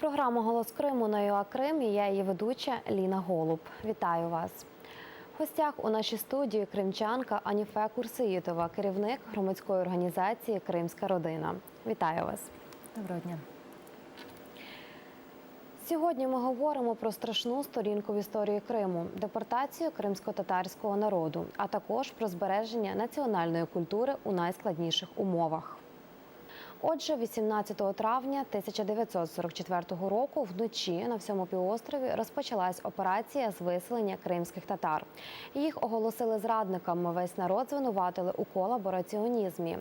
Програма Голос Криму на ЮА Крим і я її ведуча Ліна Голуб. Вітаю вас. В гостях у нашій студії кримчанка Аніфе Курсиїтова, керівник громадської організації Кримська родина. Вітаю вас. Доброго дня. Сьогодні ми говоримо про страшну сторінку в історії Криму, депортацію кримсько-татарського народу, а також про збереження національної культури у найскладніших умовах. Отже, 18 травня 1944 року вночі на всьому півострові розпочалась операція з виселення кримських татар. Їх оголосили зрадниками. Весь народ звинуватили у колабораціонізмі.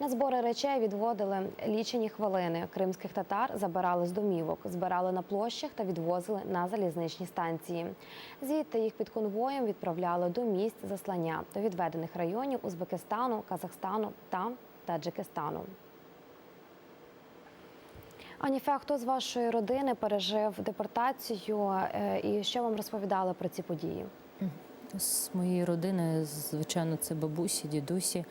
На збори речей відводили лічені хвилини. Кримських татар забирали з домівок, збирали на площах та відвозили на залізничні станції. Звідти їх під конвоєм відправляли до місць заслання до відведених районів Узбекистану, Казахстану та Таджикистану. Аніфе, хто з вашої родини пережив депортацію е, і що вам розповідали про ці події? З моєї родини, звичайно, це бабусі, дідусі.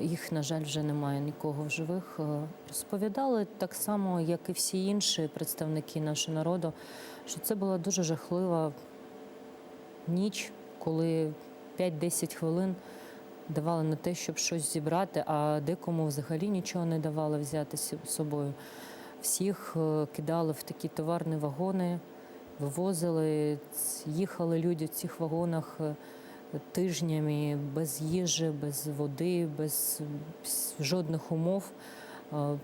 Їх, на жаль, вже немає нікого в живих. Е, Розповідали так само, як і всі інші представники нашого народу, що це була дуже жахлива ніч, коли 5-10 хвилин давали на те, щоб щось зібрати, а декому взагалі нічого не давали взяти з собою. Всіх е, кидали в такі товарні вагони, вивозили, їхали люди в цих вагонах е, тижнями без їжі, без води, без жодних умов. Е,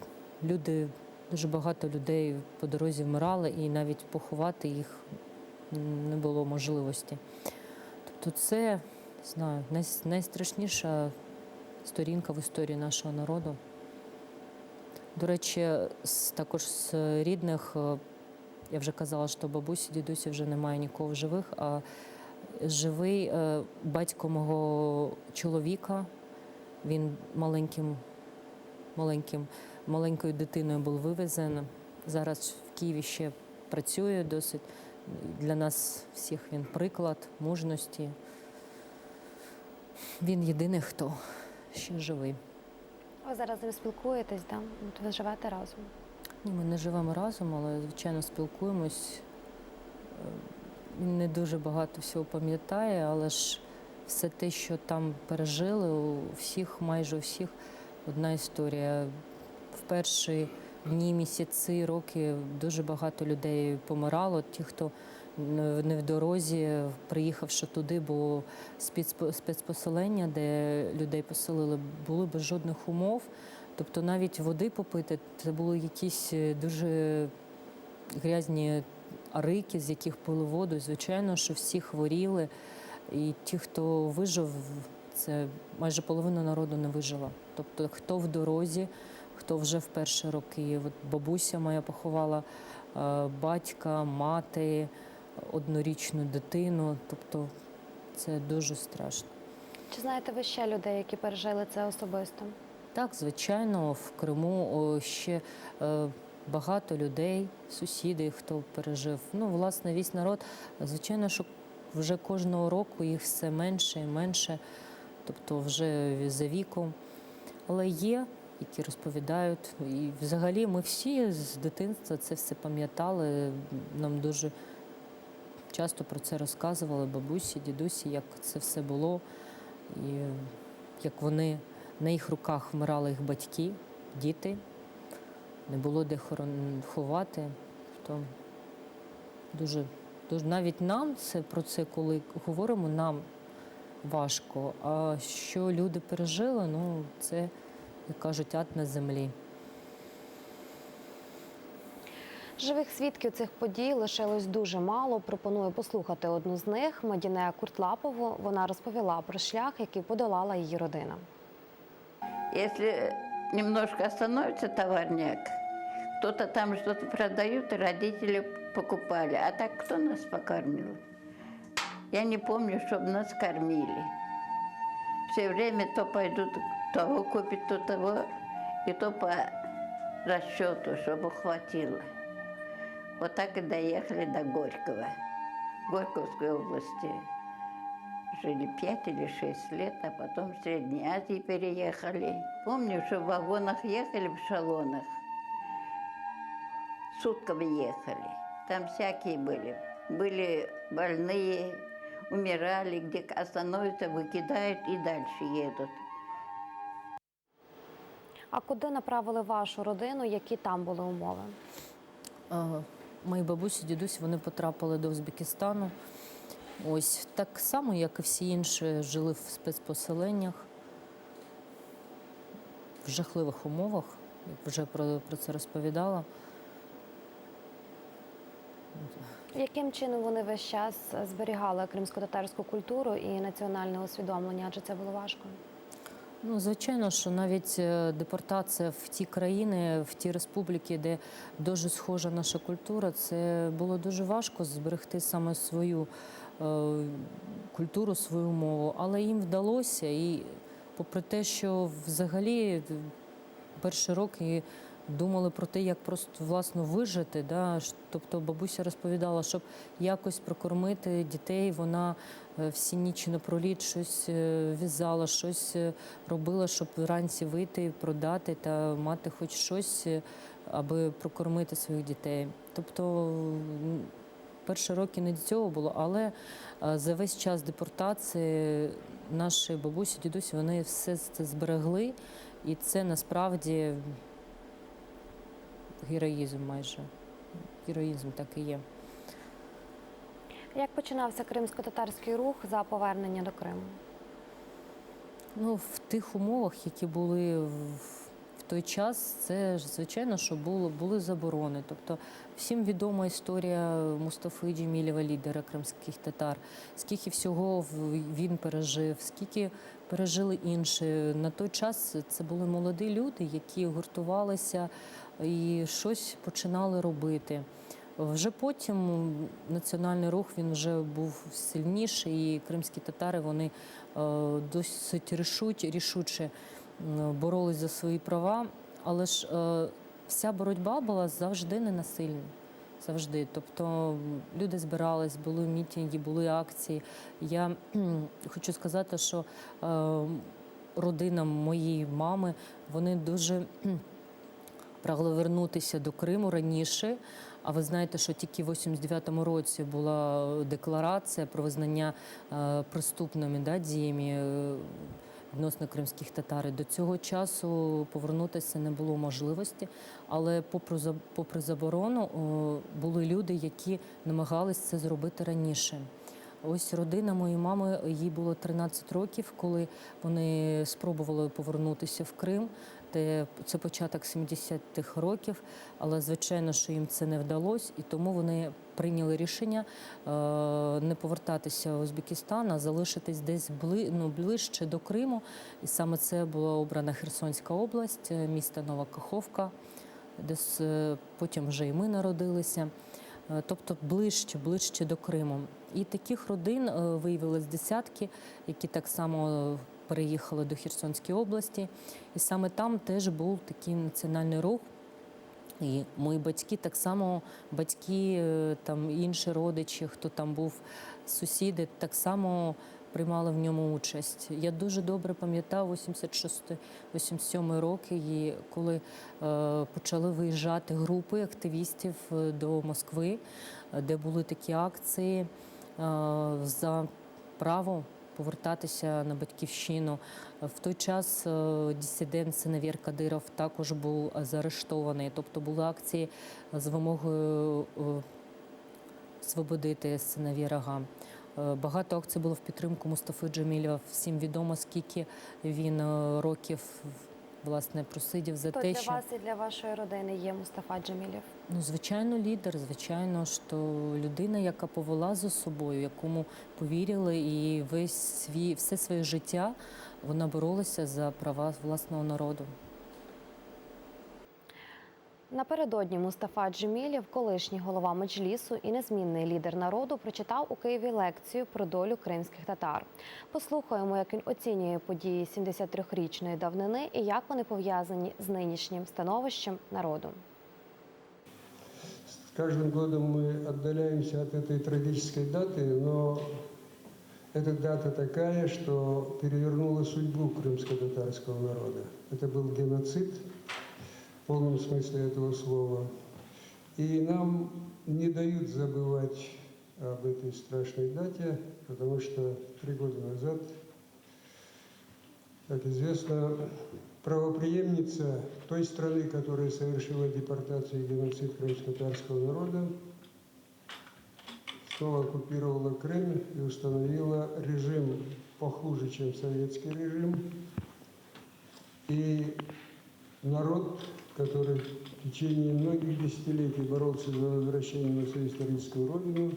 Люди, дуже багато людей по дорозі вмирали, і навіть поховати їх не було можливості. Тобто це знаю, найстрашніша сторінка в історії нашого народу. До речі, з- також з рідних, е, я вже казала, що бабусі, дідусі вже немає нікого в живих, а живий е, батько мого чоловіка, він маленьким, маленьким, маленькою дитиною був вивезений. Зараз в Києві ще працює досить. Для нас всіх він приклад мужності. Він єдиний, хто ще живий. Ви зараз ним спілкуєтесь, да? От ви живете разом. Ні, ми не живемо разом, але звичайно спілкуємось. Е, Він не дуже багато всього пам'ятає, але ж все те, що там пережили, у всіх, майже у всіх одна історія. В перші дні, місяці, роки дуже багато людей помирало. Ті, хто не в дорозі, приїхавши туди, бо спецпо- спецпоселення, де людей поселили, були без жодних умов. Тобто навіть води попити це були якісь е, дуже грязні арики, з яких пили воду. Звичайно, що всі хворіли. І ті, хто вижив, це майже половина народу не вижила. Тобто, хто в дорозі, хто вже в перші роки. От бабуся моя поховала е, батька, мати, однорічну дитину. Тобто це дуже страшно. Чи знаєте ви ще людей, які пережили це особисто? Так, звичайно, в Криму ще е, багато людей, сусіди, хто пережив. Ну, власне, весь народ. Звичайно, що вже кожного року їх все менше і менше, тобто вже за віком. Але є, які розповідають. І взагалі ми всі з дитинства це все пам'ятали. Нам дуже часто про це розказували бабусі, дідусі, як це все було, і як вони на їх руках вмирали їх батьки, діти, не було де ховати. То дуже, дуже навіть нам це про це, коли говоримо, нам важко. А що люди пережили, ну це, як кажуть, ад на землі. Живих свідків цих подій лишилось дуже мало. Пропоную послухати одну з них Мадіне Куртлапову. Вона розповіла про шлях, який подолала її родина. Если немножко остановится товарняк, кто-то там что-то продают, и покупали. А так кто нас покормил? Я не помню, чтобы нас кормили. Все время то пойдут, того купят, то того, и то по расчету, чтобы хватило. Вот так и доехали до Горького, Горьковской области. Жили пять или шесть лет, а потом в Средней Азии переехали. Помню, что в вагонах ехали в шалонах. сутками ехали. Там всякие были. Были больные, умирали, где остановятся, выкидают и дальше едут. А куди направили вашу родину? Які там були умови? Мої бабусі, дідусь, вони потрапили до Узбекистану. Ось так само, як і всі інші, жили в спецпоселеннях в жахливих умовах. як Вже про, про це розповідала. Яким чином вони весь час зберігали кримсько-татарську культуру і національне усвідомлення? Адже це було важко. Ну, звичайно, що навіть е, депортація в ті країни, в ті республіки, де дуже схожа наша культура, це було дуже важко зберегти саме свою е, культуру, свою мову. Але їм вдалося. І попри те, що взагалі е, перші роки думали про те, як просто власно вижити. Да? Тобто бабуся розповідала, щоб якось прокормити дітей, вона е, всі нічі напроліт щось е, в'язала, щось е, робила, щоб вранці вийти, продати та мати хоч щось, аби прокормити своїх дітей. Тобто перші роки не до цього було, але за весь час депортації наші бабусі, дідусі, вони все це зберегли, і це насправді героїзм майже. Героїзм так і є. Як починався кримсько-татарський рух за повернення до Криму? Ну, в тих умовах, які були в, той час, це ж звичайно, що було, були заборони. Тобто всім відома історія Мустафи Джемілєва, лідера кримських татар, скільки всього він пережив, скільки пережили інші. На той час це були молоді люди, які гуртувалися і щось починали робити. Вже потім національний рух він вже був сильніший, і кримські татари вони е, досить рішуть, рішуче боролись за свої права. Але ж е, вся боротьба була завжди ненасильна. Завжди. Тобто люди збирались, були мітинги, були акції. Я хочу сказати, що е, родина моєї мами вони дуже кхм, прагли вернутися до Криму раніше. А ви знаєте, що тільки в 89-му році була декларація про визнання е, преступними да, діями е, відносно кримських татар. До цього часу повернутися не було можливості, але попри, заборону були люди, які намагались це зробити раніше. Ось родина моєї мами, їй було 13 років, коли вони спробували повернутися в Крим. Це початок 70-х років, але звичайно, що їм це не вдалося, і тому вони прийняли рішення е, не повертатися в Узбекистан, а залишитись десь бли, ну, ближче до Криму. І саме це була обрана Херсонська область, е, місто Нова Каховка, де е, потім вже і ми народилися. Тобто ближче, ближче до Криму. І таких родин виявилось десятки, які так само переїхали до Херсонської області. І саме там теж був такий національний рух. І мої батьки так само, батьки, е, там інші родичі, хто там був, сусіди, так само приймали в ньому участь. Я дуже добре пам'ятаю 86-87 роки, коли е, почали виїжджати групи активістів е, до Москви, де були такі акції за право повертатися на батьківщину. В той час е, дисидент Синевір Кадиров також був заарештований. Тобто були акції з вимогою е, свободити Синевіра Га. Е, Багато акцій було в підтримку Мустафи Джемілєва. Всім відомо, скільки він років власне просидів за Хто те, для що вас і для вашої родини є Мустафа Джамілів. Ну, звичайно, лідер, звичайно, що людина, яка повела за собою, якому повірили, і весь свій все своє життя вона боролася за права власного народу. Напередодні Мустафа Джемілєв, колишній голова Меджлісу і незмінний лідер народу, прочитав у Києві лекцію про долю кримських татар. Послухаємо, як він оцінює події 73-річної давнини і як вони пов'язані з нинішнім становищем народу. С каждым годом мы отдаляемся от этой трагической даты, но эта дата такая, что перевернула судьбу крымско-татарского народа. Это был геноцид Полном смысле этого слова. И нам не дают забывать об этой страшной дате, потому что три года назад, как известно, правоприемница той страны, которая совершила депортацию и геноцид крымско-татарского народа, снова оккупировала Крым и установила режим похуже, чем советский режим. И народ, который в течение многих десятилетий боролся за возвращение на свою историческую родину,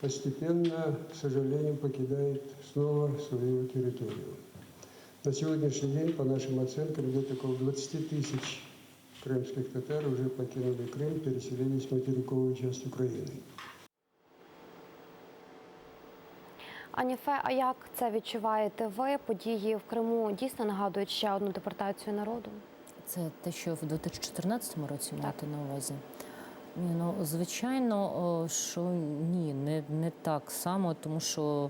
постепенно, к сожалению, покидает снова свою территорию. На сегодняшний день, по нашим оценкам, где-то около 20 тысяч крымских татар уже покинули Крым, переселились в материковую часть Украины. Аніфе, а як це відчуваєте ви? Події в Криму дійсно нагадують ще одну депортацію народу? Це те, що в 2014 році маєте на увазі? Ні, ну звичайно, що ні, не, не так само, тому що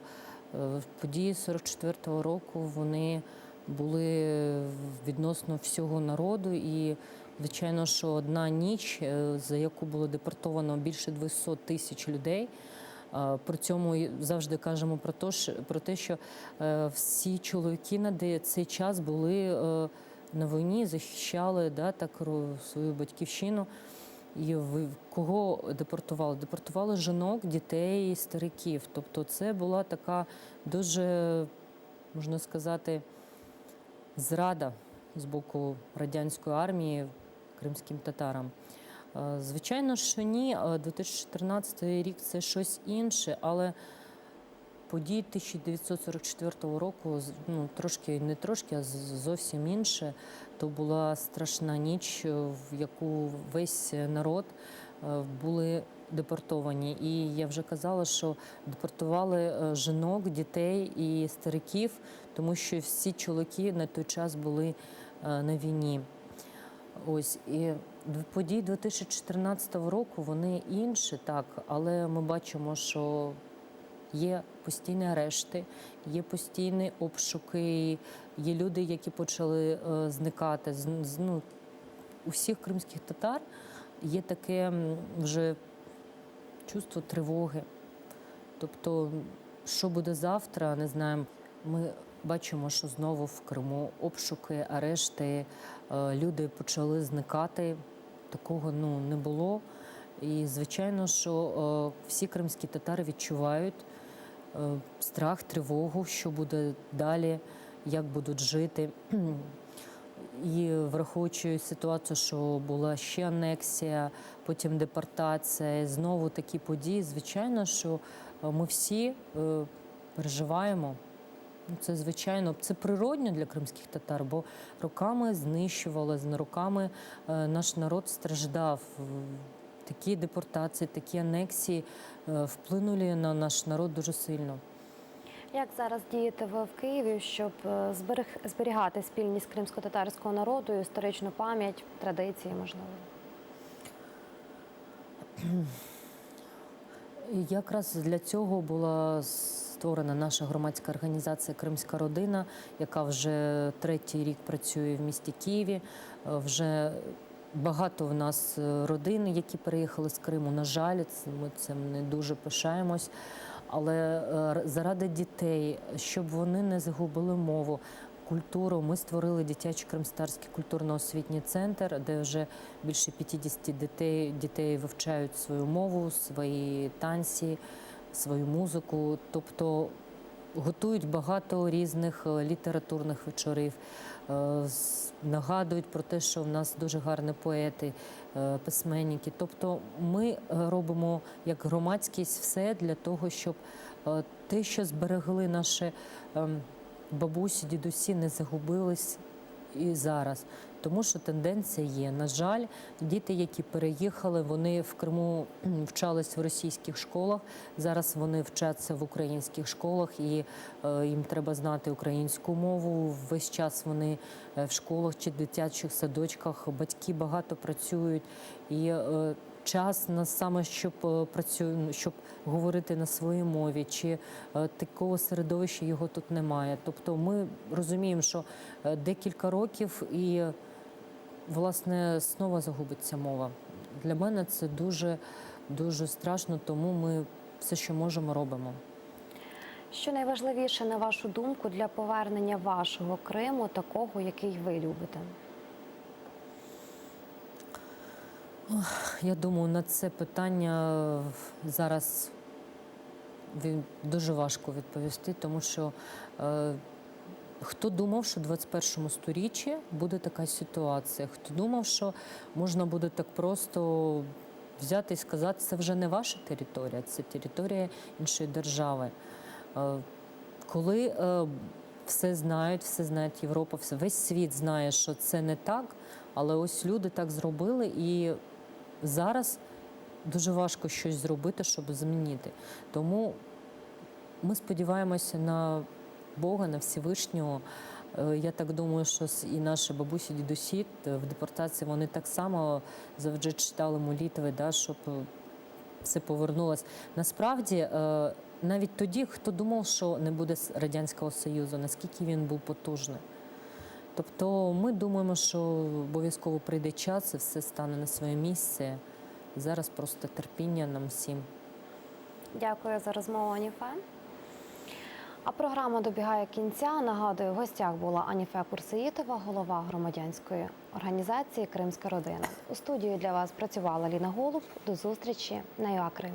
е, події 44-го року вони були відносно всього народу, і звичайно, що одна ніч, е, за яку було депортовано більше 200 тисяч людей. е, При цьому завжди кажемо про те, що, всі чоловіки на цей час були на війні, захищали да, так, свою батьківщину. І кого депортували? Депортували жінок, дітей, стариків. Тобто це була така дуже, можна сказати, зрада з боку радянської армії кримським татарам. Е, Звичайно, що ні, Е, 2014 рік це щось інше, але події 1944 року ну, трошки не трошки, а зовсім інше. То була страшна ніч, е, в яку весь народ е, були депортовані. І я вже казала, що депортували е, жінок, дітей і стариків, тому що всі чоловіки на той час були на війні. Ось і події 2014 року вони інші, так, але ми бачимо, що є постійні арешти, є постійні обшуки, є люди, які почали е, зникати. Ну, у кримських татар є таке вже чувство тривоги. Тобто, що буде завтра, не знаємо. Ми бачимо, що знову в Криму обшуки, арешти, е, люди почали зникати. Такого ну, не було. І звичайно, що е, всі кримські татари відчувають страх, тривогу, що буде далі, як будуть жити. І враховуючи ситуацію, що була ще анексія, потім депортація, знову такі події, звичайно, що е, ми всі е, переживаємо. Ну, Це звичайно, це природньо для кримських татар, бо роками знищували, роками е, наш народ страждав. Такі депортації, такі анексії е, вплинули на наш народ дуже сильно. Як зараз дієте ви в Києві, щоб е, зберег- зберігати спільність кримсько-татарського народу, історичну пам'ять, традиції, можливо? Якраз для цього була створена наша громадська організація Кримська родина, яка вже третій рік працює в місті Києві. Е, Вже багато в нас е, родин, які переїхали з Криму. На жаль, ми цим не дуже пишаємось. Але е, заради дітей, щоб вони не загубили мову, культуру, ми створили дитячий кримстарський культурно-освітній центр, де вже більше 50 дітей, дітей вивчають свою мову, свої танці, свою музику. Тобто готують багато різних е, літературних вечорів, е, нагадують про те, що в нас дуже гарні поети, е, письменники. Тобто ми робимо як громадськість все для того, щоб те, що зберегли наші ем, бабусі, дідусі, не загубились і зараз. Тому що тенденція є. На жаль, діти, які переїхали, вони в Криму вчались в російських школах. Зараз вони вчаться в українських школах, і е, їм треба знати українську мову. Весь час вони е, в школах чи дитячих садочках. Батьки багато працюють і. е, Час на саме щоб працю... щоб говорити на своїй мові, чи такого середовища його тут немає. Тобто ми розуміємо, що декілька років і власне знову загубиться мова Для мене це дуже, дуже страшно, тому ми все, що можемо, робимо. Що найважливіше, на вашу думку, для повернення вашого Криму, такого, який ви любите? Я думаю, на це питання зараз дуже важко відповісти, тому що е, хто думав, що в 21 сторіччі буде така ситуація? Хто думав, що можна буде так просто взяти і сказати, це вже не ваша територія, це територія іншої держави. Е, коли е, все знають, все знає Європа, весь світ знає, що це не так, але ось люди так зробили, і зараз дуже важко щось зробити, щоб змінити. Тому ми сподіваємося на Бога, на Всевишнього. Е, Я так думаю, що і наші бабусі, дідусі е, в депортації вони так само завжди читали молитви, да, щоб е, все повернулось. Насправді, е, навіть тоді, хто думав, що не буде Радянського Союзу, наскільки він був потужний. Тобто ми думаємо, що обов'язково прийде час і все стане на своє місце. Зараз просто терпіння нам всім. Дякую за розмову, Аніфе. А програма добігає кінця. Нагадую, в гостях була Аніфе Курсеїтова, голова громадянської організації Кримська родина. У студії для вас працювала Ліна Голуб. До зустрічі на ЮА Крим.